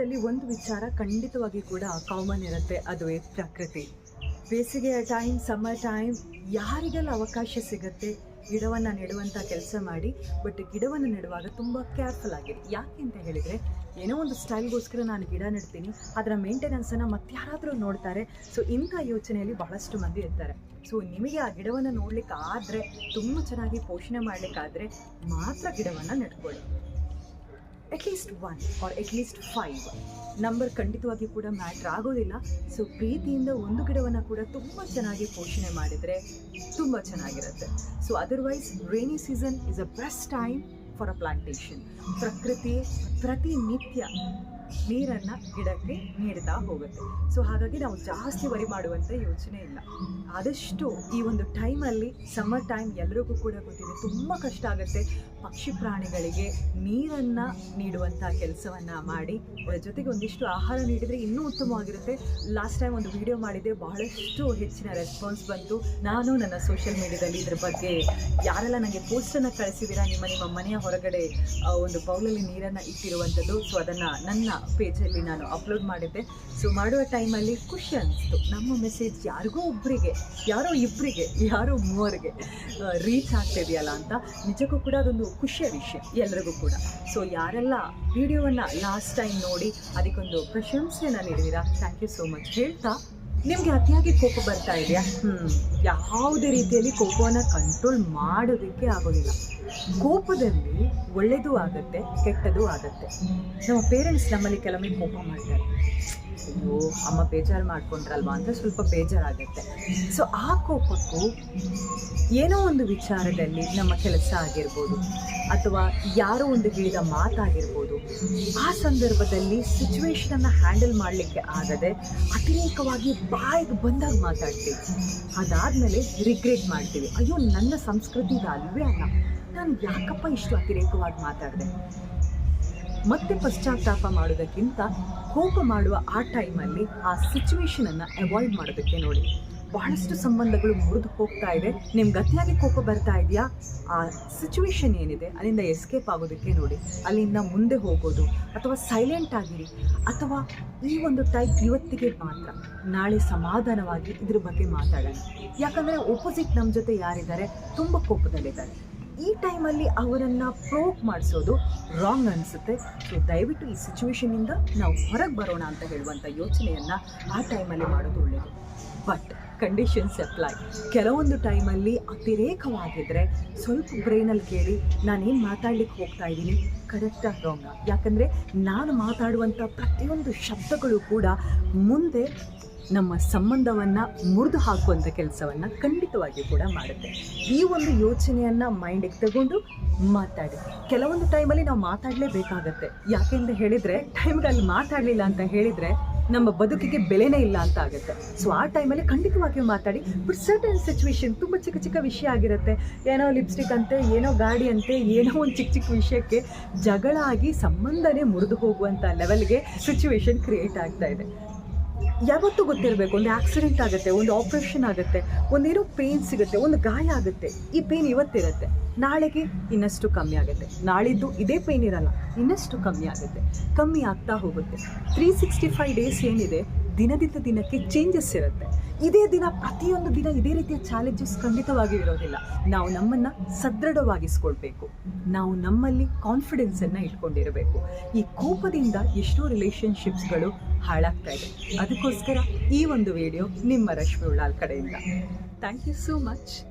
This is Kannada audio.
ವಿಡಿಯೋದಲ್ಲಿ ಒಂದು ವಿಚಾರ ಖಂಡಿತವಾಗಿ ಕೂಡ ಕಾಮನ್ ಇರುತ್ತೆ. ಅದುವೇ ಪ್ರಕೃತಿ. ಬೇಸಿಗೆಯ ಟೈಮ್ ಸಮ್ಮರ್ ಟೈಮ್ ಯಾರಿಗೆಲ್ಲ ಅವಕಾಶ ಸಿಗುತ್ತೆ? ಗಿಡವನ್ನು ನೆಡುವಂಥ ಕೆಲಸ ಮಾಡಿ ಬಟ್ ಗಿಡವನ್ನು ನೆಡುವಾಗ ತುಂಬ ಕೇರ್ಫುಲ್ ಆಗಿರಿ. ಯಾಕೆ ಅಂತ ಹೇಳಿದರೆ, ಏನೋ ಒಂದು ಸ್ಟೈಲ್ಗೋಸ್ಕರ ನಾನು ಗಿಡ ನೆಡ್ತೀನಿ, ಅದರ ಮೇಂಟೆನೆನ್ಸನ್ನು ಮತ್ತೆ ಯಾರಾದರೂ ನೋಡ್ತಾರೆ. ಸೊ ಇಂಥ ಯೋಚನೆಯಲ್ಲಿ ಬಹಳಷ್ಟು ಮಂದಿ ಇರ್ತಾರೆ. ಸೊ ನಿಮಗೆ ಆ ಗಿಡವನ್ನು ನೋಡ್ಲಿಕ್ಕೆ ಆದರೆ ತುಂಬ ಚೆನ್ನಾಗಿ ಪೋಷಣೆ ಮಾಡಲಿಕ್ಕಾದರೆ ಮಾತ್ರ ಗಿಡವನ್ನು ನೆಟ್ಕೊಳ್ಳಿ at least one or at least five number ಖಂಡಿತವಾಗಿ ಕೂಡ ಮ್ಯಾಟ್ರ್ ಆಗೋದಿಲ್ಲ. ಸೊ ಪ್ರೀತಿಯಿಂದ ಒಂದು ಗಿಡವನ್ನು ಕೂಡ ತುಂಬ ಚೆನ್ನಾಗಿ ಪೋಷಣೆ ಮಾಡಿದರೆ ತುಂಬ ಚೆನ್ನಾಗಿರುತ್ತೆ. So otherwise rainy season is a best time for a plantation ಪ್ರಕೃತಿ, ಪ್ರತಿನಿತ್ಯ ನೀರನ್ನು ಗಿಡಕ್ಕೆ ನೀಡ್ತಾ ಹೋಗುತ್ತೆ. ಸೊ ಹಾಗಾಗಿ ನಾವು ಜಾಸ್ತಿ ವರಿ ಮಾಡುವಂಥ ಯೋಚನೆ ಇಲ್ಲ. ಆದಷ್ಟು ಈ ಒಂದು ಟೈಮಲ್ಲಿ ಸಮ್ಮರ್ ಟೈಮ್ ಎಲ್ಲರಿಗೂ ಕೂಡ ಗೊತ್ತಿದೆ. ತುಂಬ ಕಷ್ಟ ಆಗುತ್ತೆ. ಪಕ್ಷಿ ಪ್ರಾಣಿಗಳಿಗೆ ನೀರನ್ನು ನೀಡುವಂಥ ಕೆಲಸವನ್ನು ಮಾಡಿ ಅದರ ಜೊತೆಗೆ ಒಂದಿಷ್ಟು ಆಹಾರ ನೀಡಿದರೆ ಇನ್ನೂ ಉತ್ತಮವಾಗಿರುತ್ತೆ. ಲಾಸ್ಟ್ ಟೈಮ್ ಒಂದು ವಿಡಿಯೋ ಮಾಡಿದೆ ಬಹಳಷ್ಟು ಹೆಚ್ಚಿನ ರೆಸ್ಪಾನ್ಸ್ ಬಂತು. ನಾನು ನನ್ನ ಸೋಷಿಯಲ್ ಮೀಡಿಯಾದಲ್ಲಿ ಇದ್ರ ಬಗ್ಗೆ ಯಾರೆಲ್ಲ ನನಗೆ ಪೋಸ್ಟನ್ನು ಕಳಿಸಿದಿರಾ, ನಿಮ್ಮ ನಿಮ್ಮ ಮನೆಯ ಹೊರಗಡೆ ಒಂದು ಬೌಲಲ್ಲಿ ನೀರನ್ನು ಇಟ್ಟಿರುವಂಥದ್ದು ಸೊ ಅದನ್ನು ನನ್ನ ಪೇಜಲ್ಲಿ ನಾನು ಅಪ್ಲೋಡ್ ಮಾಡಿದ್ದೆ. ಸೊ ಮಾಡುವ ಟೈಮಲ್ಲಿ ಖುಷಿ ಅನಿಸ್ತು. ನಮ್ಮ ಮೆಸೇಜ್ ಯಾರಿಗೋ ಒಬ್ಬರಿಗೆ ಯಾರೋ ಇಬ್ಬರಿಗೆ ಯಾರೋ ಮೂವರಿಗೆ ರೀಚ್ ಆಗ್ತಿದೆಯಲ್ಲ ಅಂತ. ನಿಜಕ್ಕೂ ಕೂಡ ಅದೊಂದು ಖುಷಿಯ ವಿಷಯ ಎಲ್ರಿಗೂ ಕೂಡ. ಸೊ ಯಾರೆಲ್ಲ ವಿಡಿಯೋವನ್ನು ಲಾಸ್ಟ್ ಟೈಮ್ ನೋಡಿ ಅದಕ್ಕೊಂದು ಪ್ರಶಂಸೆಯನ್ನು ನೀಡಿದ್ದೀರಾ ಥ್ಯಾಂಕ್ ಯು ಸೋ ಮಚ್ ಹೇಳ್ತಾ, ನಿಮಗೆ ಅತಿಯಾಗಿ ಕೋಪ ಬರ್ತಾ ಇದೆಯಾ? ಹ್ಞೂ ಯಾವುದೇ ರೀತಿಯಲ್ಲಿ ಕೋಪವನ್ನು ಕಂಟ್ರೋಲ್ ಮಾಡೋದಕ್ಕೆ ಆಗೋದಿಲ್ಲ. ಕೋಪದಲ್ಲಿ ಒಳ್ಳೆಯದು ಆಗುತ್ತೆ ಕೆಟ್ಟದ್ದು ಆಗುತ್ತೆ. ನಮ್ಮ ಪೇರೆಂಟ್ಸ್ ನಮ್ಮಲ್ಲಿ ಕೆಲವೊಮ್ಮೆ ಕೋಪ ಮಾಡ್ತಾರೆ. ಅಯ್ಯೋ, ಅಮ್ಮ ಬೇಜಾರು ಮಾಡ್ಕೊಂಡ್ರಲ್ವಾ ಅಂತ ಸ್ವಲ್ಪ ಬೇಜಾರಾಗುತ್ತೆ. ಸೊ ಆ ಕೋಪಕ್ಕೂ ಏನೋ ಒಂದು ವಿಚಾರದಲ್ಲಿ ನಮ್ಮ ಕೆಲಸ ಆಗಿರ್ಬೋದು, ಅಥವಾ ಯಾರೋ ಒಂದು ಹೇಳಿದ ಮಾತಾಗಿರ್ಬೋದು, ಆ ಸಂದರ್ಭದಲ್ಲಿ ಸಿಚುವೇಶನನ್ನು ಹ್ಯಾಂಡಲ್ ಮಾಡಲಿಕ್ಕೆ ಆಗದೆ ಅತಿರೇಕವಾಗಿ ಬಾಯಿಗೆ ಬಂದಾಗ ಮಾತಾಡ್ತೀವಿ. ಅದಾದಮೇಲೆ ರಿಗ್ರೆಟ್ ಮಾಡ್ತೀವಿ. ಅಯ್ಯೋ, ನನ್ನ ಸಂಸ್ಕೃತಿ ಇದು ಅಲ್ವೇ ಅಲ್ಲ. ನಾನು ಯಾಕಪ್ಪ ಇಷ್ಟು ಅತಿರೇಕವಾಗಿ ಮಾತಾಡಿದೆ? ಮತ್ತೆ ಪಶ್ಚಾತ್ತಾಪ ಮಾಡೋದಕ್ಕಿಂತ ಕೋಪ ಮಾಡುವ ಆ ಟೈಮಲ್ಲಿ ಆ ಸಿಚುವೇಶನನ್ನು ಅವಾಯ್ಡ್ ಮಾಡೋದಕ್ಕೆ ನೋಡಿ. ಬಹಳಷ್ಟು ಸಂಬಂಧಗಳು ಮುರಿದು ಹೋಗ್ತಾ ಇದೆ. ನಿಮ್ಗೆ ಅತಿಯಾಗಿ ಕೋಪ ಬರ್ತಾ ಇದೆಯಾ? ಆ ಸಿಚುವೇಶನ್ ಏನಿದೆ, ಅಲ್ಲಿಂದ ಎಸ್ಕೇಪ್ ಆಗೋದಕ್ಕೆ ನೋಡಿ. ಅಲ್ಲಿಂದ ಮುಂದೆ ಹೋಗೋದು, ಅಥವಾ ಸೈಲೆಂಟ್ ಆಗಿರಿ, ಅಥವಾ ಈ ಒಂದು ಟೈಪ್ ಇವತ್ತಿಗೆ ಮಾತ್ರ. ನಾಳೆ ಸಮಾಧಾನವಾಗಿ ಇದ್ರ ಬಗ್ಗೆ ಮಾತಾಡೋಣ. ಯಾಕಂದರೆ ಒಪೋಸಿಟ್ ನಮ್ಮ ಜೊತೆ ಯಾರಿದ್ದಾರೆ, ತುಂಬ ಕೋಪದಲ್ಲಿದ್ದಾರೆ. ಈ ಟೈಮಲ್ಲಿ ಅವರನ್ನು ಪ್ರೋಕ್ ಮಾಡಿಸೋದು ರಾಂಗ್ ಅನಿಸುತ್ತೆ. ಸೊ ದಯವಿಟ್ಟು ಈ ಸಿಚುವೇಷನಿಂದ ನಾವು ಹೊರಗೆ ಬರೋಣ ಅಂತ ಹೇಳುವಂಥ ಯೋಚನೆಯನ್ನು ಆ ಟೈಮಲ್ಲಿ ಮಾಡೋದು ಒಳ್ಳೆಯದು ಬಟ್ ಕಂಡೀಷನ್ಸ್ ಅಪ್ಲೈ ಕೆಲವೊಂದು ಟೈಮಲ್ಲಿ ಅತಿರೇಕವಾಗಿದ್ದರೆ ಸ್ವಲ್ಪ ಬ್ರೈನಲ್ಲಿ ಕೇಳಿ, ನಾನೇನು ಮಾತಾಡ್ಲಿಕ್ಕೆ ಹೋಗ್ತಾ ಇದ್ದೀನಿ? ಕರೆಕ್ಟಾಗಿ ರಾಂಗ ಯಾಕಂದರೆ ನಾನು ಮಾತಾಡುವಂಥ ಪ್ರತಿಯೊಂದು ಶಬ್ದಗಳು ಕೂಡ ಮುಂದೆ ನಮ್ಮ ಸಂಬಂಧವನ್ನು ಮುರಿದು ಹಾಕುವಂಥ ಕೆಲಸವನ್ನು ಖಂಡಿತವಾಗಿಯೂ ಕೂಡ ಮಾಡುತ್ತೆ. ಈ ಒಂದು ಯೋಚನೆಯನ್ನು ಮೈಂಡಿಗೆ ತಗೊಂಡು ಮಾತಾಡಿ. ಕೆಲವೊಂದು ಟೈಮಲ್ಲಿ ನಾವು ಮಾತಾಡಲೇಬೇಕಾಗತ್ತೆ. ಹೇಳಿದರೆ ಟೈಮ್ಗೆ ಅಲ್ಲಿ ಮಾತಾಡಲಿಲ್ಲ ಅಂತ ಹೇಳಿದರೆ ನಮ್ಮ ಬದುಕಿಗೆ ಬೆಲೆನೇ ಇಲ್ಲ ಅಂತ ಆಗುತ್ತೆ. ಸೊ ಆ ಟೈಮಲ್ಲಿ ಖಂಡಿತವಾಗಿಯೂ ಮಾತಾಡಿ. ಬಟ್ ಸರ್ಟನ್ ಸಿಚುವೇಶನ್ ತುಂಬ ಚಿಕ್ಕ ಚಿಕ್ಕ ವಿಷಯ ಆಗಿರುತ್ತೆ. ಏನೋ ಲಿಪ್ಸ್ಟಿಕ್ ಅಂತೆ, ಏನೋ ಗಾಡಿ ಅಂತೆ, ಏನೋ ಒಂದು ಚಿಕ್ಕ ಚಿಕ್ಕ ವಿಷಯಕ್ಕೆ ಜಗಳ ಆಗಿ ಸಂಬಂಧನೇ ಮುರಿದು ಹೋಗುವಂಥ ಲೆವೆಲ್ಗೆ ಸಿಚುವೇಶನ್ ಕ್ರಿಯೇಟ್ ಆಗ್ತಾ ಇದೆ. ಯಾವತ್ತೂ ಗೊತ್ತಿರಬೇಕು, ಒಂದು ಆಕ್ಸಿಡೆಂಟ್ ಆಗುತ್ತೆ, ಒಂದು ಆಪ್ರೇಷನ್ ಆಗುತ್ತೆ ಒಂದೇನೋ ಪೇನ್ ಸಿಗುತ್ತೆ, ಒಂದು ಗಾಯ ಆಗುತ್ತೆ, ಈ ಪೇನ್ ಇವತ್ತಿರುತ್ತೆ. ನಾಳೆಗೆ ಇನ್ನಷ್ಟು ಕಮ್ಮಿ ಆಗುತ್ತೆ. ನಾಳಿದ್ದು ಇದೇ ಪೇನ್ ಇರಲ್ಲ, ಇನ್ನಷ್ಟು ಕಮ್ಮಿ ಆಗುತ್ತೆ. ಕಮ್ಮಿ ಆಗ್ತಾ ಹೋಗುತ್ತೆ. ತ್ರೀ ಸಿಕ್ಸ್ಟಿ ಫೈವ್ ಡೇಸ್ ಏನಿದೆ ದಿನದಿಂದ ದಿನಕ್ಕೆ ಚೇಂಜಸ್ ಇರುತ್ತೆ. ಇದೇ ದಿನ ಪ್ರತಿಯೊಂದು ದಿನ ಇದೇ ರೀತಿಯ ಚಾಲೆಂಜಸ್ ಖಂಡಿತವಾಗಿ ಇರೋದಿಲ್ಲ. ನಾವು ನಮ್ಮನ್ನು ಸದೃಢವಾಗಿಸ್ಕೊಳ್ಬೇಕು. ನಾವು ನಮ್ಮಲ್ಲಿ ಕಾನ್ಫಿಡೆನ್ಸನ್ನು ಇಟ್ಕೊಂಡಿರಬೇಕು. ಈ ಕೋಪದಿಂದ ಎಷ್ಟೋ ರಿಲೇಷನ್ಶಿಪ್ಸ್ಗಳು ಹಾಳಾಗ್ತಾ ಇದೆ. ಅದಕ್ಕೋಸ್ಕರ ಈ ಒಂದು ವಿಡಿಯೋ ನಿಮ್ಮ ರಶ್ಮಿ ಉಳ್ಳಾಲ್ ಕಡೆಯಿಂದ. Thank you so much